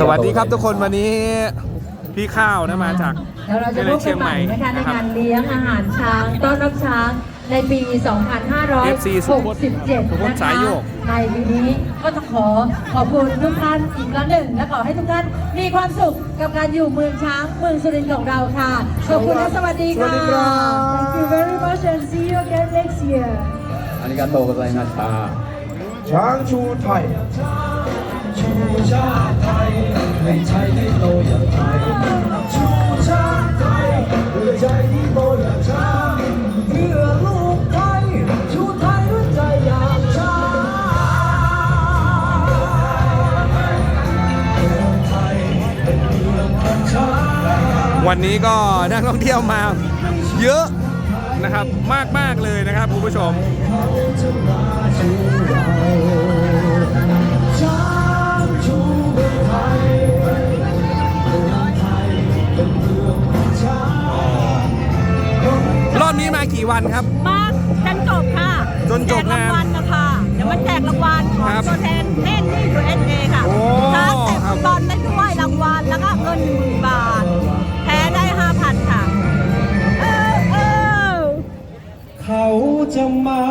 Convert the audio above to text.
สวัสดีครับทุกคนวันนี้พี่ข้าวนะมาจากเดี๋ยวเราจะพูดกันใหม่นะคะในงานเลี้ยงอาหารช้างต้อนรับช้างในปี 2567 นะคะในปีนี้ก็ต้องขอขอบคุณทุกท่านอีกครั้งหนึ่ง และขอให้ทุกท่านมีความสุขกับการอยู่เมืองช้างเมืองสุรินทร์ของเราค่ะ ขอบคุณและสวัสดีค่ะ Thank you very much and see you again next year อันนี้การโตกันเลยนะช้างช้างชูไทยชูชาติไทย วันนี้ก็นักท่องเที่ยวมาเยอะนะครับมากมากๆเลยนะครับคุณผู้ชม อบนี้มากี่วันครับ มาจนจบค่ะจนจบแจกรางวัลนะคะเดี๋ยวมาแจกรางวัลของครับตัวแทนเล่นที่ USA ค่ะโอ้ช้างเตะครับฟุตบอลได้ด้วยรางวัลแล้วก็เงินหนึ่งหมื่นบาท แพ้ได้ห้าพันค่ะ เออเออ เขาจะมา